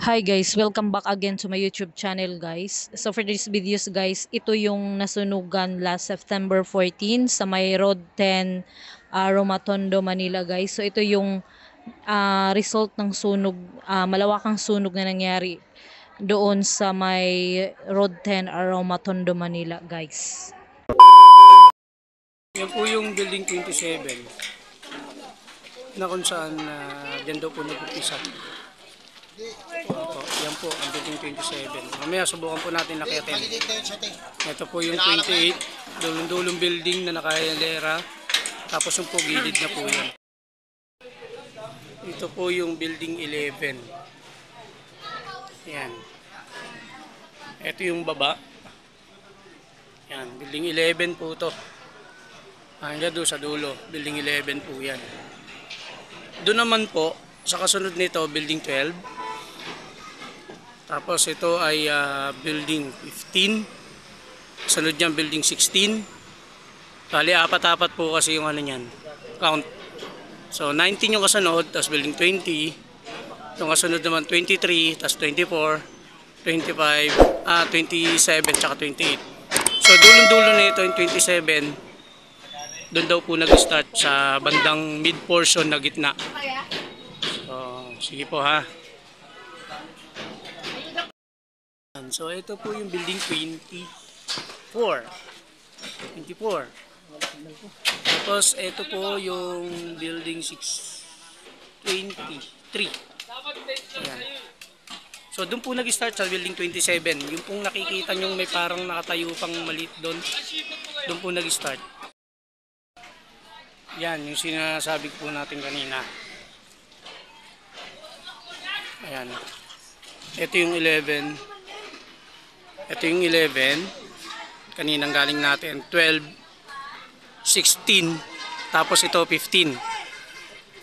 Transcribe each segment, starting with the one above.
Hi guys, welcome back again to my YouTube channel guys. So for this videos guys, ito yung nasunugan last September 14 sa may Road 10 uh, Romatondo, Manila guys. So ito yung uh, result ng sunog, uh, malawakang sunog na nangyari doon sa may Road 10 Romatondo, Manila guys. Yan po yung building 27 na kung saan uh, dyan daw po nag-upisa. Po ang building 27. Mamaya subukan po natin lakitin. Ito po yung 28, dulong-dulong building na nakayalera. Tapos yung po gilid na po yan. Ito po yung building 11. Yan. Ito yung baba. Yan, building 11 po to. Hanggang doon sa dulo, building 11 po yan. Doon naman po, sa kasunod nito, building 12. Tapos ito ay uh, building 15. Sunod niyan building 16. Bali, apat-apat po kasi yung ano niyan. Count. So, 19 yung kasunod, tapos building 20. Yung kasunod naman 23, tapos 24, 25, ah, 27, tsaka 28. So, dulong-dulo na ito yung 27. Doon daw po nag-start sa bandang mid portion na gitna. So, sige po ha. So, ito po yung building 24. 24. Tapos, ito po yung building 623. Ayan. So, doon po nag-start sa building 27. Yung pong nakikita nyo may parang nakatayo pang maliit doon. Doon po nag-start. Yan, yung sinasabi po natin kanina. Ayan. Ito yung 11. Ito yung 11. Kaninang galing natin. 12, 16, tapos ito 15.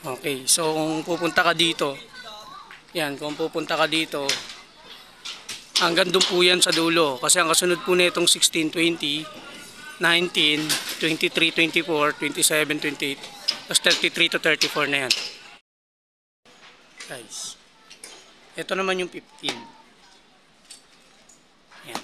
Okay, so kung pupunta ka dito, yan, kung pupunta ka dito, hanggang doon po yan sa dulo. Kasi ang kasunod po nitong 16, 20, 19, 23, 24, 27, 28, tapos 33 to 34 na yan. Guys. Ito naman yung 15. Yan.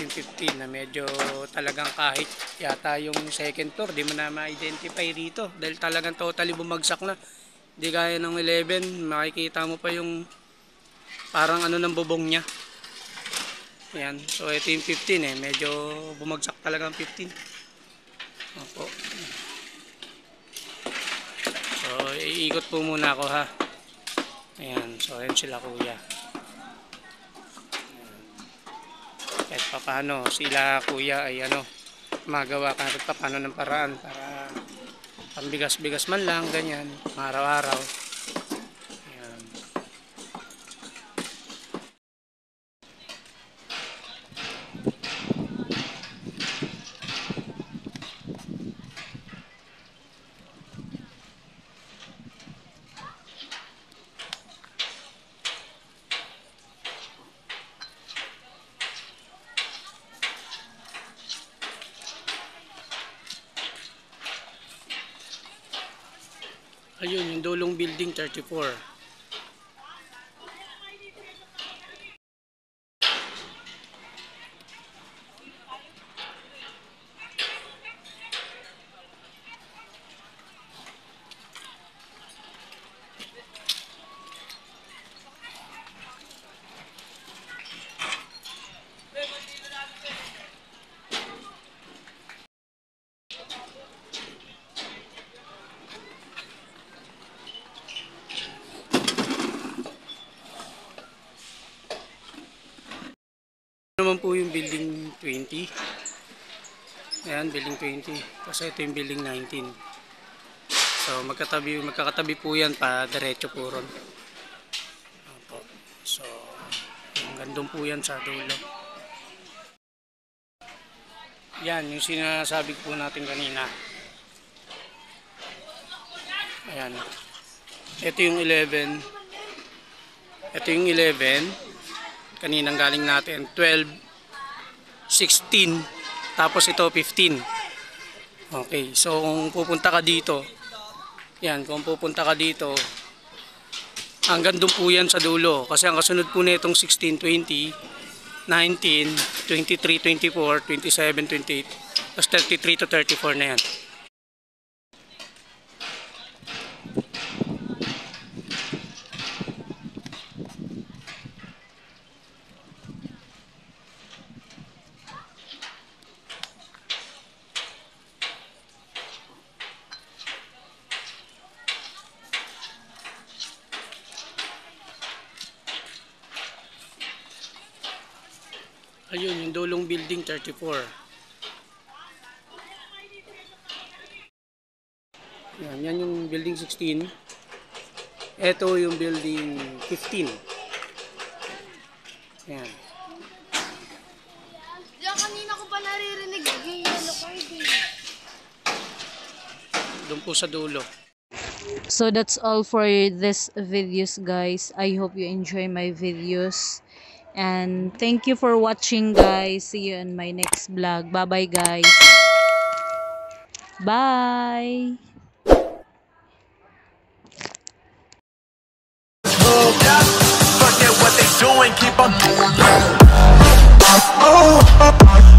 Yung 15 na medyo talagang kahit yata yung second floor, di mo na ma-identify rito. Dahil talagang totally bumagsak na. Di gaya ng 11, makikita mo pa yung parang ano ng bubong niya. Yan. So ito yung 15 eh. Medyo bumagsak talaga ang 15. Opo. So iikot po muna ako ha. Ayan. So ayan sila kuya. Kahit pa paano sila kuya ay ano magawa kahit pa paano ng paraan para pambigas-bigas man lang ganyan araw-araw. Ayun, yung dulong building 34. Naman po yung building 20. Ayan, building 20. Kasi ito yung building 19. So, magkatabi, magkakatabi po yan pa diretso po ron. Opo. So, hanggang doon po yan sa dulo. Yan, yung sinasabi po natin kanina. Ayan. Ito yung 11. Ito yung 11 kaninang galing natin 12 16 tapos ito 15 okay so kung pupunta ka dito yan kung pupunta ka dito Hanggang doon po yan sa dulo. Kasi ang kasunod po nitong 16, 20, 19, 23, 24, 27, 28, tapos 33 to 34 na yan. Ayun, yung dulong building 34. Yan, yan yung building 16. Ito yung building 15. Yan. Diyan kanina ko pa naririnig yung yellow card eh. Doon po sa dulo. So that's all for this videos guys. I hope you enjoy my videos. And thank you for watching guys. See you in my next vlog. Bye bye guys. Bye. Doing, keep on doing. Oh,